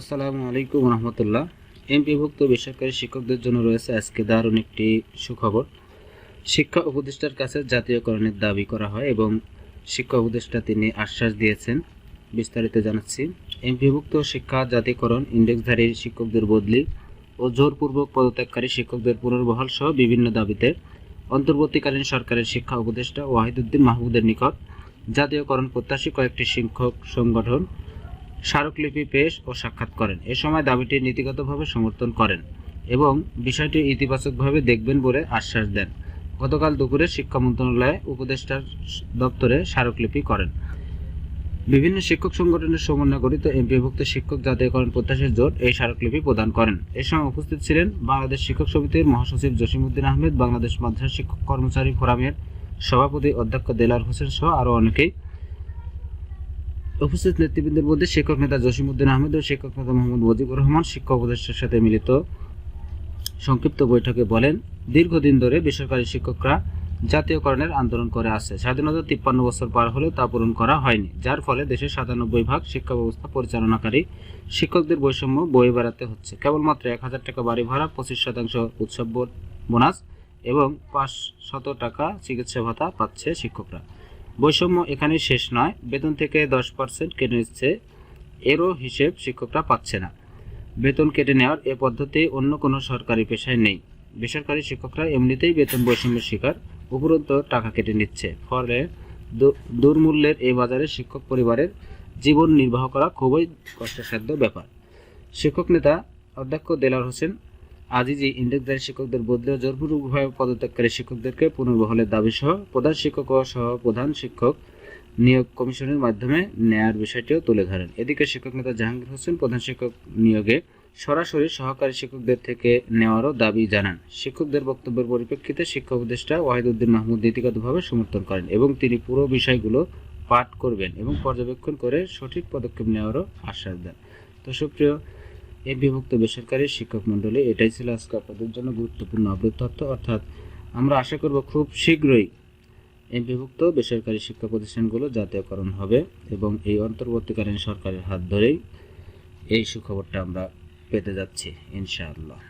আসসালামু আলাইকুম রহমতুল্লাহ। এমপিভুক্ত বেসরকারি শিক্ষকদের জন্য রয়েছে আজকে দারুণ একটি সুখবর। শিক্ষা উপদেষ্টার কাছে জাতীয়করণের দাবি করা হয় এবং শিক্ষা উপদেষ্টা তিনি আশ্বাস দিয়েছেন। বিস্তারিত জানাচ্ছি। এমপিভুক্ত শিক্ষা জাতীয়করণ ইন্ডেক্সধারী শিক্ষকদের বদলি ও জোরপূর্বক পদত্যাগকারী শিক্ষকদের পুনর্বহাল সহ বিভিন্ন দাবিতে অন্তর্বর্তীকালীন সরকারের শিক্ষা উপদেষ্টা ওয়াহিদুদ্দিন মাহমুদের নিকট জাতীয়করণ প্রত্যাশী কয়েকটি শিক্ষক সংগঠন স্মারকলিপি পেশ ও সাক্ষাৎ করেন। এ সময় দাবিটি নীতিগতভাবে সমর্থন করেন এবং বিষয়টি ইতিবাচকভাবে দেখবেন বলে আশ্বাস দেন। গতকাল দুপুরে শিক্ষা মন্ত্রণালয়ে উপদেষ্টার দপ্তরে স্মারকলিপি করেন। বিভিন্ন শিক্ষক সংগঠনের সমন্বয় গঠিত এমপিভুক্ত শিক্ষক জাতীয়করণ প্রত্যাশীর জোট এই স্মারকলিপি প্রদান করেন। এ সময় উপস্থিত ছিলেন বাংলাদেশ শিক্ষক সমিতির মহাসচিব জসিমউদ্দিন আহমেদ, বাংলাদেশ মাদ্রাসা শিক্ষক কর্মচারী ফোরামের সভাপতি অধ্যক্ষ দেলার হোসেন সহ আরও অনেকেই। উপস্থিত নেতৃবৃন্দের মধ্যে শিক্ষক নেতা জসিমউদ্দিন আহমেদ ও শিক্ষক নেতা মোহাম্মদ মুজিবুর রহমান শিক্ষা উপদেষ্টার সাথে মিলিত সংক্ষিপ্ত বৈঠকে বলেন, দীর্ঘদিন ধরে বেসরকারি শিক্ষকরা জাতীয়করণের আন্দোলন করে আসছে। স্বাধীনতা তিপ্পান্ন বছর পার হলেও তা পূরণ করা হয়নি, যার ফলে দেশের সাতানব্বই ভাগ শিক্ষা ব্যবস্থা পরিচালনাকারী শিক্ষকদের বৈষম্য বয়ে বেড়াতে হচ্ছে। কেবলমাত্র এক হাজার টাকা বাড়ি ভাড়া, পঁচিশ শতাংশ উৎসব বোনাস এবং পাঁচ শত টাকা চিকিৎসা ভাতা পাচ্ছে শিক্ষকরা। বৈষম্য এখানে শেষ নয়। বেতন থেকে দশ পার্সেন্ট কেটে নিচ্ছে। এরও হিসেব শিক্ষকরা পাচ্ছে না। বেতন কেটে নেওয়ার এ পদ্ধতি অন্য কোনো সরকারি পেশায় নেই। বেসরকারি শিক্ষকরা এমনিতেই বেতন বৈষম্যের শিকার। উপরন্ত টাকা কেটে নিচ্ছে। ফলে দুর্মূল্যের এই বাজারে শিক্ষক পরিবারের জীবন নির্বাহ করা খুবই কষ্টসাধ্য ব্যাপার। শিক্ষক নেতা অধ্যক্ষ দেলার হোসেন আজিজি ইন্ডেক্সধারী শিক্ষকদের বদলে ও জোরপূর্বকভাবে পদত্যাগকারী শিক্ষকদেরকে পুনর্বহলের দাবি সহ প্রধান শিক্ষক ও সহ প্রধান শিক্ষক নিয়োগ কমিশনের মাধ্যমে নেয়ার বিষয়টিও তুলে ধরেন। এদিকে শিক্ষক নেতা জাহাঙ্গীর হোসেন প্রধান শিক্ষক নিয়োগে সরাসরি সহকারী শিক্ষকদের থেকে নেওয়ারও দাবি জানান। শিক্ষকদের বক্তব্যের পরিপ্রেক্ষিতে শিক্ষা উপদেষ্টা ওয়াহিদুদ্দিন মাহমুদ নীতিগতভাবে সমর্থন করেন এবং তিনি পুরো বিষয়গুলো পাঠ করবেন এবং পর্যবেক্ষণ করে সঠিক পদক্ষেপ নেওয়ারও আশ্বাস দেন। তো সুপ্রিয় এই বিভক্ত বেসরকারি শিক্ষক মণ্ডলী, এটাই ছিল আজকে আপনাদের জন্য গুরুত্বপূর্ণ আপডেট তথ্য। অর্থাৎ আমরা আশা করব খুব শীঘ্রই এই বিভক্ত বেসরকারি শিক্ষা প্রতিষ্ঠানগুলো জাতীয়করণ হবে এবং এই অন্তর্বর্তীকালীন সরকারের হাত ধরেই এই সুখবরটা আমরা পেতে যাচ্ছি, ইনশাআল্লাহ।